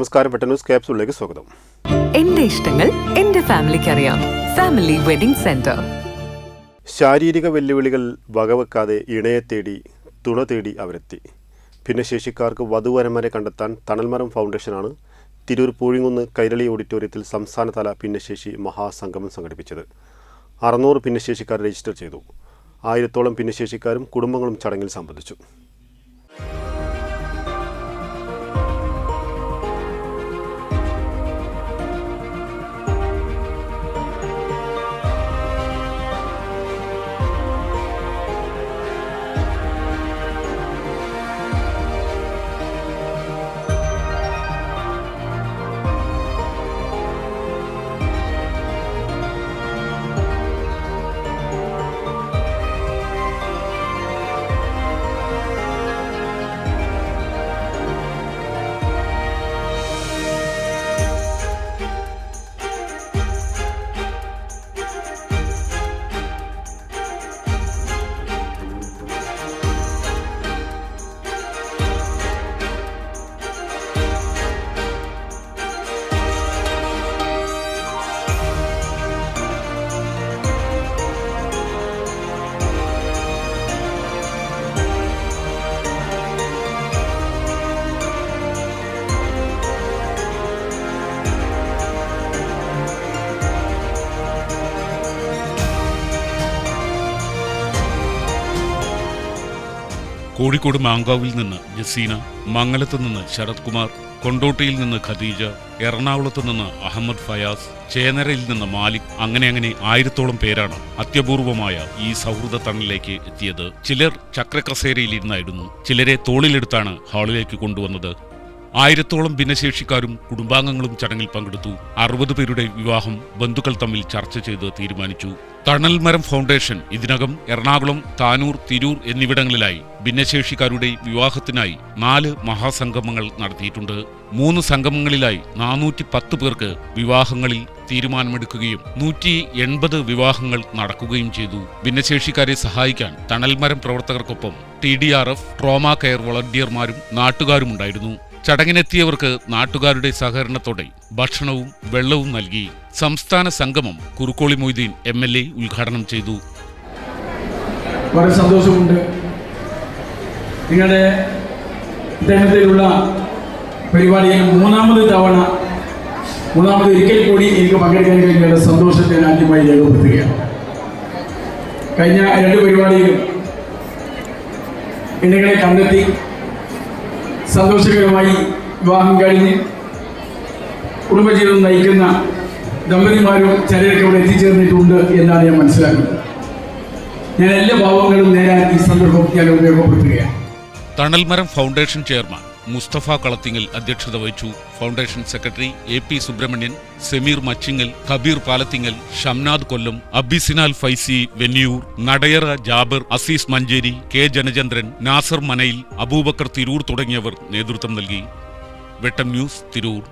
നമസ്കാരം പെട്ട ന്യൂസ് ക്യാപ്സൂളിലേക്ക് സ്വാഗതം. എന്റെ ഇഷ്ടങ്ങൾ എന്റെ ഫാമിലിക്ക് അറിയാം ഫാമിലി വെഡിംഗ് സെന്റർ. ശാരീരിക വെല്ലുവിളികൾ വകവെക്കാതെ ഇണയെ തേടി തുണ തേടി അവരെത്തി. ഭിന്നശേഷിക്കാർക്ക് വധുവരന്മാരെ കണ്ടെത്താൻ തണൽമരം ഫൗണ്ടേഷനാണ് തിരൂർ പൂഴിങ്കുന്ന് കൈരളി ഓഡിറ്റോറിയത്തിൽ സംസ്ഥാനതല ഭിന്നശേഷി മഹാസംഗമം സംഘടിപ്പിച്ചത്. അറുന്നൂറ് ഭിന്നശേഷിക്കാർ രജിസ്റ്റർ ചെയ്തു. ആയിരത്തോളം ഭിന്നശേഷിക്കാരും കുടുംബങ്ങളും ചടങ്ങിൽ സംബന്ധിച്ചു. കോഴിക്കോട് മാങ്കാവിൽ നിന്ന് ജസീന മംഗലത്ത് നിന്ന് ശരത് കുമാർ കൊണ്ടോട്ടിയിൽ നിന്ന് ഖദീജ എറണാകുളത്ത് നിന്ന് അഹമ്മദ് ഫയാസ് ചേനരയിൽ നിന്ന് മാലിക് അങ്ങനെ അങ്ങനെ ആയിരത്തോളം പേരാണ് അത്യപൂർവമായ ഈ സൗഹൃദ തണലിലേക്ക് എത്തിയത്. ചിലർ ചക്രക്കസേരയിലിരുന്നായിരുന്നു ചിലരെ തോളിലെടുത്താണ് ഹാളിലേക്ക് കൊണ്ടുവന്നത്. ആയിരത്തോളം ഭിന്നശേഷിക്കാരും കുടുംബാംഗങ്ങളും ചടങ്ങിൽ പങ്കെടുത്തു. അറുപത് പേരുടെ വിവാഹം ബന്ധുക്കൾ തമ്മിൽ ചർച്ച ചെയ്ത് തീരുമാനിച്ചു. തണൽമരം ഫൗണ്ടേഷൻ ഇതിനകം എറണാകുളം താനൂർ തിരൂർ എന്നിവിടങ്ങളിലായി ഭിന്നശേഷിക്കാരുടെ വിവാഹത്തിനായി നാല് മഹാസംഗമങ്ങൾ നടത്തിയിട്ടുണ്ട്. മൂന്ന് സംഗമങ്ങളിലായി നാനൂറ്റി പത്ത് പേർക്ക് വിവാഹങ്ങളിൽ തീരുമാനമെടുക്കുകയും നൂറ്റി എൺപത് വിവാഹങ്ങൾ നടക്കുകയും ചെയ്തു. ഭിന്നശേഷിക്കാരെ സഹായിക്കാൻ തണൽമരം പ്രവർത്തകർക്കൊപ്പം T D R F trauma care വളണ്ടിയർമാരും നാട്ടുകാരുമുണ്ടായിരുന്നു. ചടങ്ങിനെത്തിയവർക്ക് നാട്ടുകാരുടെ സഹകരണത്തോടെ ഭക്ഷണവും വെള്ളവും നൽകി സംസ്ഥാന സംഗമം Kurukkoli Moideen M L A ഉദ്ഘാടനം ചെയ്തു. വളരെ സന്തോഷമുണ്ട്. നിങ്ങളുടെ ഇത്തരത്തിലുള്ള പരിപാടിയിൽ മൂന്നാമത് തവണ മൂന്നാമത് ഒരിക്കൽ കൂടി എനിക്ക് പങ്കെടുക്കാൻ കഴിഞ്ഞ സന്തോഷത്തെ ആദ്യമായി രേഖപ്പെടുത്തുകയാണ്. കഴിഞ്ഞ രണ്ട് പരിപാടിയിലും എന്നെ കണ്ടെത്തി സന്തോഷകരമായി വിവാഹം കഴിഞ്ഞ് കുടുംബജീവിതം നയിക്കുന്ന ദമ്പതിമാരും ചിലരൊക്കെ ഇവിടെ എത്തിച്ചേർന്നിട്ടുണ്ട് എന്നാണ് ഞാൻ മനസ്സിലാക്കുന്നത്. ഞാൻ എല്ലാ ഭാവങ്ങളും നേരാൻ ഈ സന്ദർഭം ഞാൻ ഉപയോഗപ്പെടുത്തുകയാണ്. തണൽമരം ഫൗണ്ടേഷൻ ചെയർമാൻ മുസ്തഫ കളത്തിങ്ങൽ അധ്യക്ഷത വഹിച്ചു. Foundation secretary A P Subrahmanian Sameer Machingal Kabeer Palathingal Shamnad Kollam Abisinal Faizy Venniyur Nadayara Jabir Azeez Manjeri K Janachandran Nasar Manayil Aboobacker Tirur തുടങ്ങിയവർ നേതൃത്വം നൽകി. വെട്ടം ന്യൂസ് തിരൂർ.